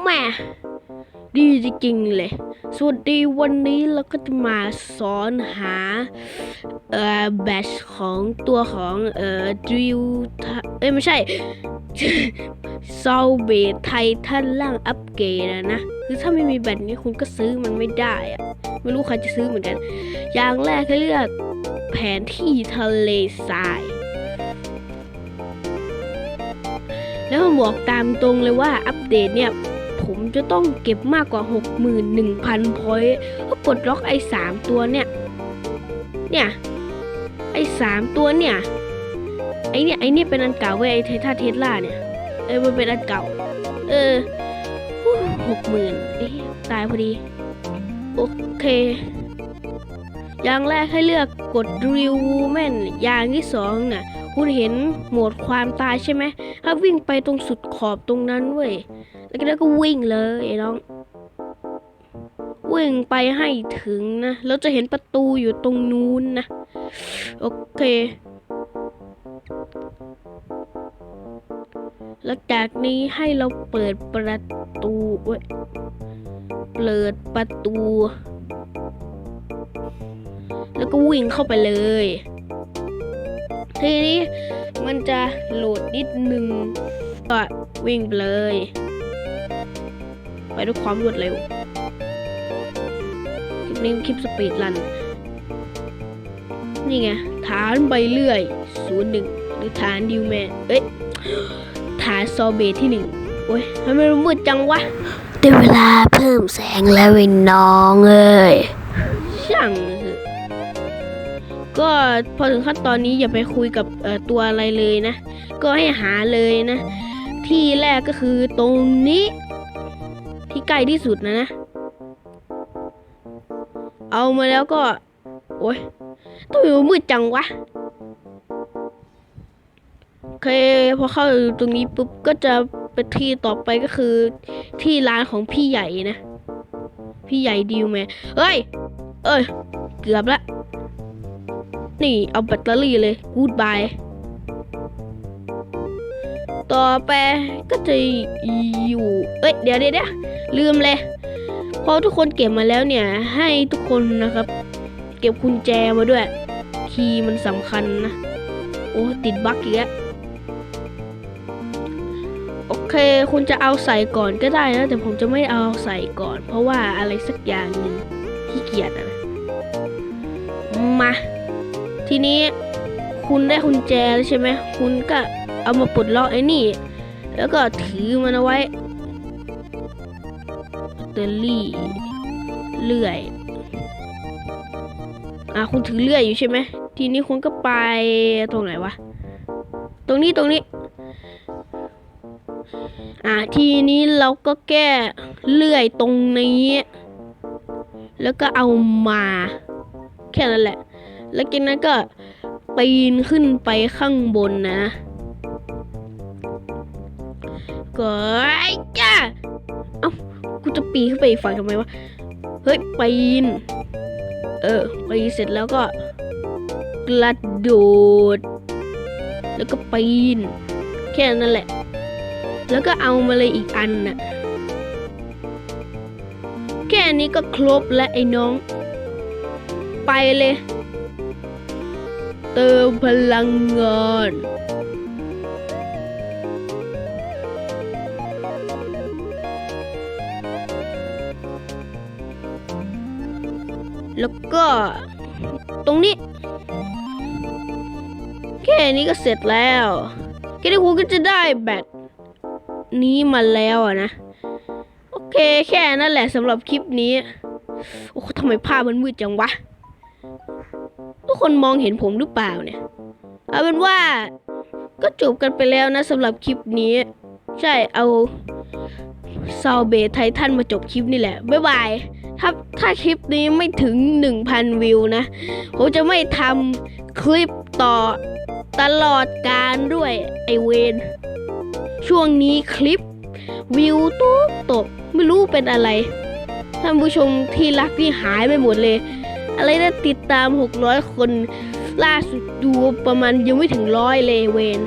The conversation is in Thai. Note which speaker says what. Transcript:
Speaker 1: แม่ดีจริงๆเลย สวัสดีวันนี้เราก็จะมาสอนหา เอ่อแบชของตัวของ เอ่อดิวเอ้ยไม่ใช่ซาเบทไททันล่างอัปเกรดนะ คือถ้าไม่มีแบตนี้คุณก็ซื้อมันไม่ได้อะไม่รู้ใครจะซื้อเหมือนกัน อย่างแรกให้เลือกแผนที่ทะเลทราย แล้วผมบอกตามตรงเลยว่าอัปเดตเนี่ย ผมจะต้องเก็บมากกว่า 61,000 พอยต์เพื่อปลดล็อกไอ้สามตัวเนี่ย เนี่ย ไอ้สามตัวเนี่ย ไอ้เนี่ย ไอ้เนี่ยเป็นอันเก่าเว้ยไอ้เทท่าเทสลาเนี่ย เออมันเป็นอันเก่า เออหกหมื่นเอ๊ะตายพอดี โอเค อย่างแรกให้เลือกกดริวแมนอย่างที่สองน่ะ คุณเห็นหมดความตายใช่ไหมถ้าวิ่งไปตรงสุดขอบตรงนั้นเว้ยแล้วก็แล้วก็วิ่งเลยไอ้น้อง วิ่งไปให้ถึงนะ แล้วจะเห็นประตูอยู่ตรงนู้นนะ โอเค แล้วจากนี้ให้เราเปิดประตูเว้ย เปิดประตู แล้วก็วิ่งเข้าไปเลย ทีนี้มันจะโหลดนิดนึงก็วิ่งไปเลย ไปด้วยความรวดเร็ว คลิปนี้คลิปสปีดรัน นี่ไง ฐานใบเลื่อยศูนย์หนึ่งหรือฐานดิวแมน เอ้ย ฐานซอเบทที่หนึ่งโอ้ยทำไมมันมืดจังวะ
Speaker 2: ได้เวลาเพิ่มแสงแล้วเว้ยน้องเอ้ย
Speaker 1: ช่างเถอะ ก็พอถึงขั้นตอนนี้อย่าไปคุยกับตัวอะไรเลยนะ ก็ให้หาเลยนะ ที่แรกก็คือตรงนี้ ที่ใกล้ที่สุดนะนะ เอามาแล้วก็ โอ้ยต้องอยู่มืดจังวะโอเคพอเข้าตรงนี้ปุ๊บก็จะเป็นที่ต่อไปก็คือที่ร้านของพี่ใหญ่นะ พี่ใหญ่ดิวแมนเฮ้ย เอ้ย เกือบละ นี่ เอาแบตเตอรี่เลยกูดบายต่อไปก็จะอยู่ เอ้ย เดี๋ยวเดี๋ยวลืมเลยพอทุกคนเก็บมาแล้วเนี่ย ให้ทุกคนนะครับ เก็บกุญแจมาด้วย คีย์มันสำคัญนะ โอ้ติดบั๊กอีกแล้วโอเค คุณจะเอาใส่ก่อนก็ได้นะ แต่ผมจะไม่เอาใส่ก่อน เพราะว่าอะไรสักอย่างหนึ่งขี้เกียจอะนะมา ทีนี้คุณได้กุญแจแล้วใช่ไหมคุณก็เอามาปลดล็อกไอ้นี่ แล้วก็ถือมันเอาไว้แบตเตอรี่เลื่อยอะคุณถือเลื่อยอยู่ใช่ไหมทีนี้คุณก็ไปตรงไหนวะ ตรงนี้ตรงนี้ อะทีนี้เราก็แก้เลื่อยตรงนี้ แล้วก็เอามา แค่นั้นแหละ แล้วจากนั้นก็ปีนขึ้นไปข้างบนนะก็ไอ้จ้าเอ้ากูจะปีนขึ้นไปอีกฝั่งทำไมวะ เฮ้ยปีน เออปีนเสร็จแล้วก็กระโดด แล้วก็ปีน แค่นั้นแหละ แล้วก็เอามาเลยอีกอันน่ะ แค่นี้ก็ครบและไอ้น้อง ไปเลย เติมพลังงานแล้วก็ตรงนี้ แค่นี้ก็เสร็จแล้วแค่นี้คุณก็จะได้แบตนี้มาแล้วอะนะ โอเคแค่นั้นแหละสำหรับคลิปนี้ โอ้ทำไมภาพมันมืดจังวะ ทุกคนมองเห็นผมหรือเปล่าเนี่ย เอาเป็นว่าก็จบกันไปแล้วนะสำหรับคลิปนี้ ใช่เอาซาวเบทไททันมาจบคลิปนี่แหละ บ๊ายบาย ถ้าถ้าคลิปนี้ไม่ถึง 1,000 วิวนะ ผมจะไม่ทำคลิปต่อตลอดการด้วยไอเวนช่วงนี้คลิปวิวตกตก ไม่รู้เป็นอะไร ท่านผู้ชมที่รักที่หายไปหมดเลย อะไรนะติดตาม 600 คน ล่าสุดดูประมาณยังไม่ถึงร้อยเลยเวน